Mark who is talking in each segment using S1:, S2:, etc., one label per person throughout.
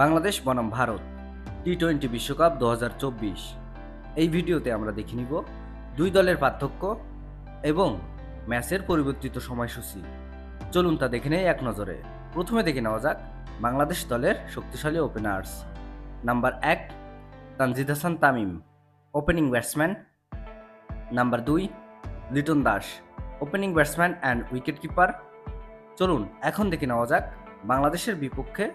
S1: বাংলাদেশ বনাম Bharat T twenty বিশ্বকাপ দু হাজার চব্বিশ। এই ভিডিওতে আমরা দেখে নিব দুই দলের পার্থক্য এবং ম্যাচের পরিবর্তিত সময়সূচি। চলুন তা দেখে নেই এক নজরে। প্রথমে দেখে নেওয়া যাক বাংলাদেশ দলের শক্তিশালী ওপেনার্স নাম্বার এক, Tanzid Hasan Tamim opening batsman number দুই, Liton Das opening batsman and wicket keeper চলুন এখন দেখে নেওয়া যাক বাংলাদেশের বিপক্ষে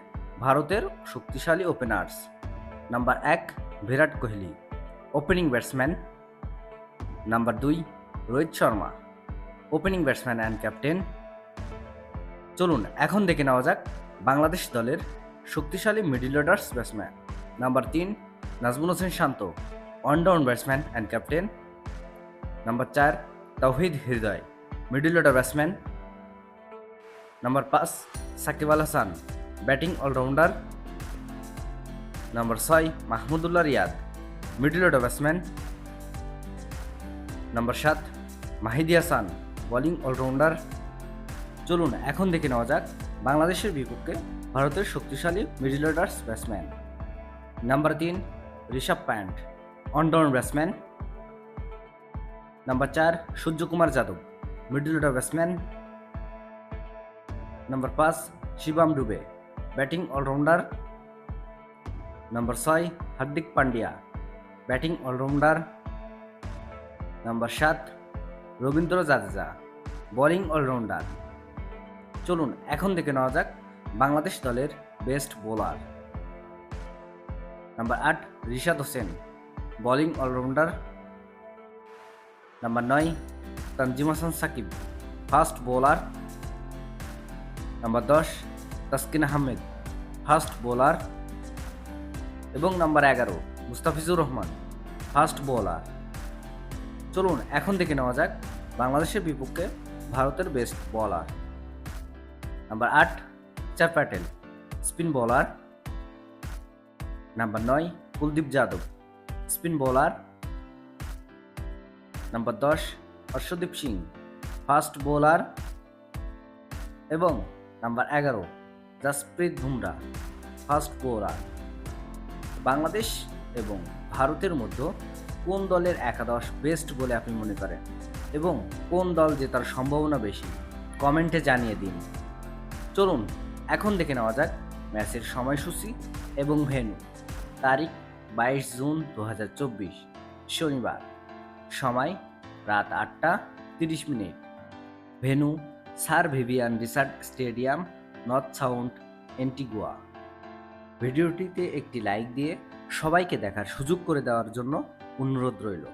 S1: ভারতের শক্তিশালী ওপেনার্স নাম্বার এক, Virat Kohli opening batsman number দুই, Rohit Sharma opening batsman and captain চলুন, এখন দেখে নেওয়া যাক বাংলাদেশ দলের শক্তিশালী মিডিল অর্ডার্স ব্যাটসম্যান নাম্বার তিন, Najmul Hossain Shanto one down batsman and captain number চার, Towhid Hridoy middle order batsman number পাঁচ, Shakib Al Hasan batting allrounder number ছয়, Mahmudullah Riyad. Middle order batsman number সাত, Mahedi Hasan. Bowling allrounder. চলুন এখন দেখে নেওয়া যাক বাংলাদেশের বিপক্ষে ভারতের শক্তিশালী মিডল অর্ডার্স ব্যাটসম্যান। নাম্বার তিন, Rishabh Pant one down batsman. Number চার, Suryakumar Yadav, middle order batsman. Number পাঁচ, Shivam Dube. Batting allrounder number ছয় Hardik Pandya batting allrounder number সাত রবীন্দ্র জাদেজা। Bowling allrounder. চলুন, এখন দেখে নেওয়া যাক বাংলাদেশ দলের বেস্ট বোলার। নাম্বার আট Rishad Hossain. Bowling allrounder. Number নয় Tanzim Hasan Sakib. Fast bowler. Number দশ তাসকিন আহমেদ ফাস্ট বোলার এবং নাম্বার এগারো, মুস্তাফিজুর রহমান ফাস্ট বোলার। চলুন, এখন দেখে নেওয়া যাক বাংলাদেশের বিপক্ষে ভারতের বেস্ট বোলার নাম্বার আট চার প্যাটেল স্পিন বোলার নাম্বার নয়, Kuldeep Yadav spin bowler number দশ, হর্ষদীপ সিং ফাস্ট বোলার। এবং নাম্বার এগারো জাসপ্রীত বুমরা, ফাস্ট বোলার। বাংলাদেশ এবং ভারতের মধ্যে কোন দলের একাদশ বেস্ট বলে আপনি মনে করেন? এবং কোন দল জেতার সম্ভাবনা বেশি? কমেন্টে জানিয়ে দিন। চলুন, এখন দেখে নেওয়া যাক ম্যাচের সময়সূচি এবং ভেন্যু। তারিখ বাইশ জুন দু হাজার চব্বিশ, শনিবার। সময় রাত আটটা তিরিশ minute. Venue Sir Vivian Richards stadium North Sound Antigua. ভিডিওটিতে একটি লাইক দিয়ে সবাইকে দেখার সুযোগ করে দেওয়ার জন্য অনুরোধ রইল।